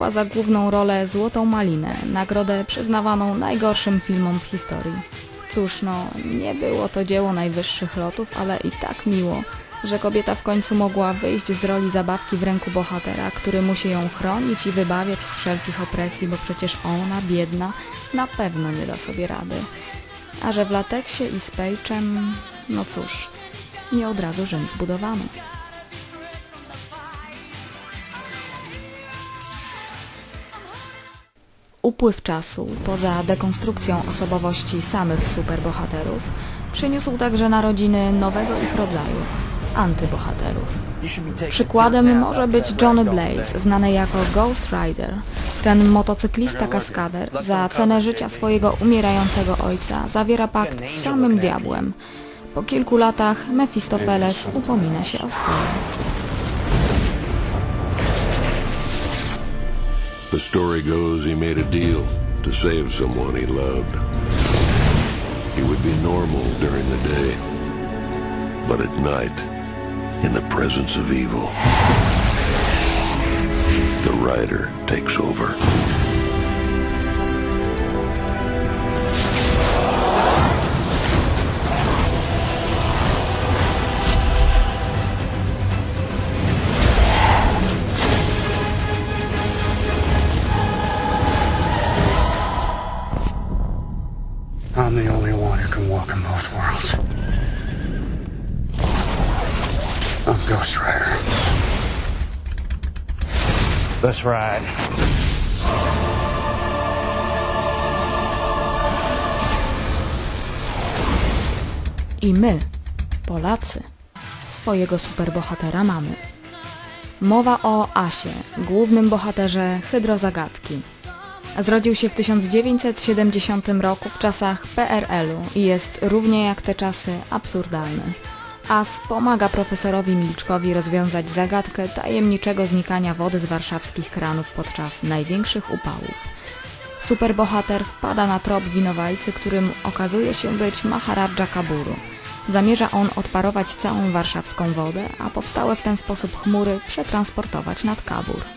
dostała za główną rolę Złotą Malinę, nagrodę przyznawaną najgorszym filmom w historii. Cóż no, nie było to dzieło najwyższych lotów, ale i tak miło, że kobieta w końcu mogła wyjść z roli zabawki w ręku bohatera, który musi ją chronić i wybawiać z wszelkich opresji, bo przecież ona, biedna, na pewno nie da sobie rady. A że w lateksie i z pejczem, no cóż, nie od razu Rzym zbudowano. Upływ czasu, poza dekonstrukcją osobowości samych superbohaterów, przyniósł także narodziny nowego ich rodzaju antybohaterów. Przykładem może być Johnny Blaze, znany jako Ghost Rider. Ten motocyklista kaskader za cenę życia swojego umierającego ojca zawiera pakt z samym diabłem. Po kilku latach Mefistofeles upomina się o swoje. The story goes he made a deal to save someone he loved. He would be normal during the day, but at night, in the presence of evil, the rider takes over. Can walk in both worlds. I'm Ghost Rider. Let's ride. I my, Polacy, swojego superbohatera mamy. Mowa o Asie, głównym bohaterze Hydrozagadki. Zrodził się w 1970 roku w czasach PRL-u i jest równie jak te czasy absurdalny. As pomaga profesorowi Milczkowi rozwiązać zagadkę tajemniczego znikania wody z warszawskich kranów podczas największych upałów. Superbohater wpada na trop winowajcy, którym okazuje się być Maharadża Kaburu. Zamierza on odparować całą warszawską wodę, a powstałe w ten sposób chmury przetransportować nad Kabur.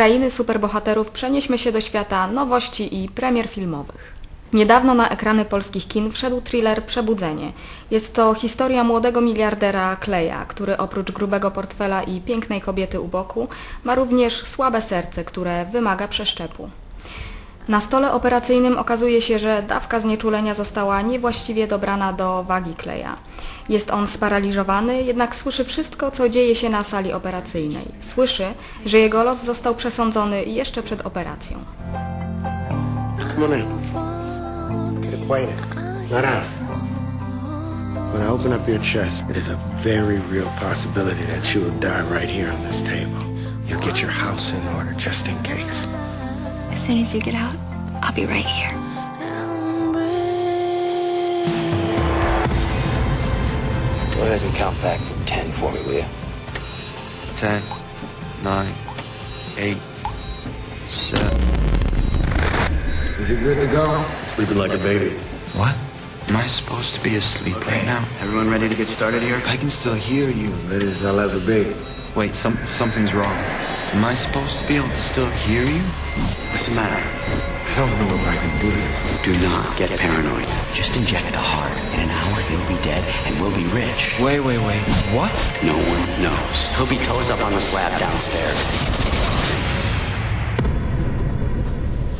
Krainy superbohaterów przenieśmy się do świata nowości i premier filmowych. Niedawno na ekrany polskich kin wszedł thriller Przebudzenie. Jest to historia młodego miliardera Kleja, który oprócz grubego portfela i pięknej kobiety u boku ma również słabe serce, które wymaga przeszczepu. Na stole operacyjnym okazuje się, że dawka znieczulenia została niewłaściwie dobrana do wagi Kleja. Jest on sparaliżowany, jednak słyszy wszystko, co dzieje się na sali operacyjnej. Słyszy, że jego los został przesądzony jeszcze przed operacją. Come on in. Get acquainted. Not us. When I open up your chest, it is a very real possibility that you will die right here on this table. You get your house in order just in case. As soon as you get out, I'll be right here. Go ahead and count back from ten for me, will you? Ten, nine, eight, seven. Is it good to go? Sleeping like a baby. What? Am I supposed to be asleep right now? Everyone ready to get started here? I can still hear you. Good as I'll ever be. Wait, some something's wrong. Am I supposed to be able to still hear you? What's the matter? I don't know if I can do this. Do not get paranoid. Just inject the heart. In an hour, he'll be dead and we'll be rich. Wait, wait, wait. What? No one knows. He'll be toes up on the slab downstairs.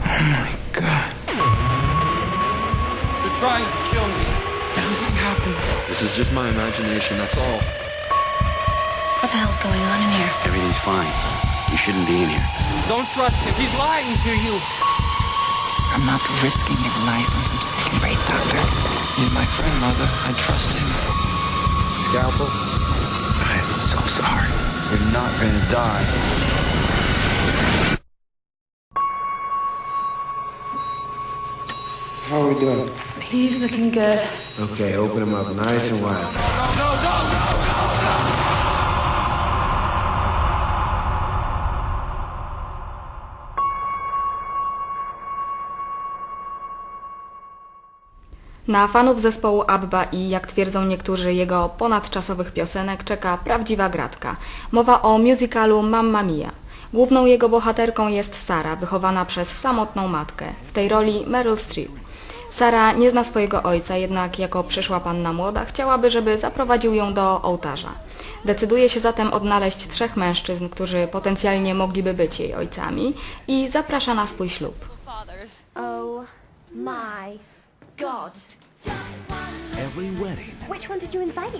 Oh my god. They're trying to kill me. This is happening. This is just my imagination, that's all. What the hell's going on in here? Everything's fine. You shouldn't be in here. Don't trust him. He's lying to you. I'm not risking your life on some sick brain doctor. He's my friend, Mother. I trust him. Scalpel? I am so sorry. You're not gonna die. How are we doing? He's looking good. Okay, open him up nice and wide. Na fanów zespołu ABBA i, jak twierdzą niektórzy, jego ponadczasowych piosenek czeka prawdziwa gratka. Mowa o musicalu Mamma Mia. Główną jego bohaterką jest Sara, wychowana przez samotną matkę. W tej roli Meryl Streep. Sara nie zna swojego ojca, jednak jako przyszła panna młoda chciałaby, żeby zaprowadził ją do ołtarza. Decyduje się zatem odnaleźć trzech mężczyzn, którzy potencjalnie mogliby być jej ojcami i zaprasza na swój ślub. Oh my god. Every wedding Which one did you invite?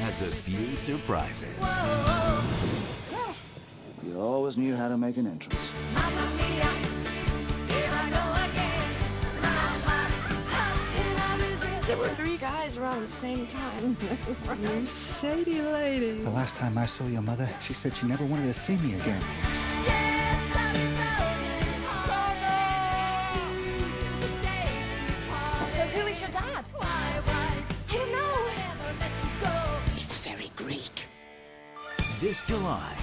has a few surprises. You always knew how to make an entrance. There were three guys around the same time. you shady lady. The last time I saw your mother, she said she never wanted to see me again. Who is your dad? I don't know. It's very Greek. This July,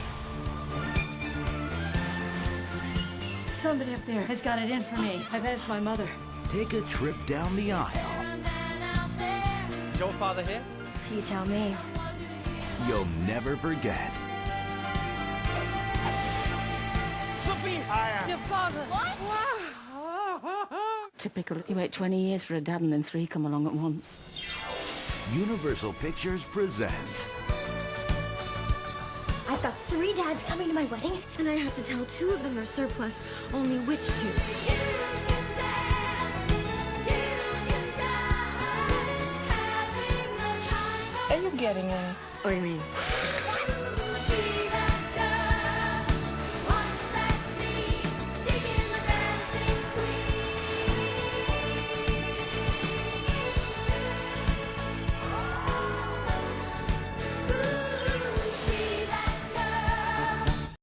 Somebody up there has got it in for me. I bet it's my mother. take a trip down the aisle. Is your father here? You tell me. You'll never forget. Sophie, I am. your father. Typical. You wait 20 years for a dad and then three come along at once. Universal Pictures presents I've got three dads coming to my wedding, and I have to tell two of them are surplus. Only which two? Are you getting any? What do you mean?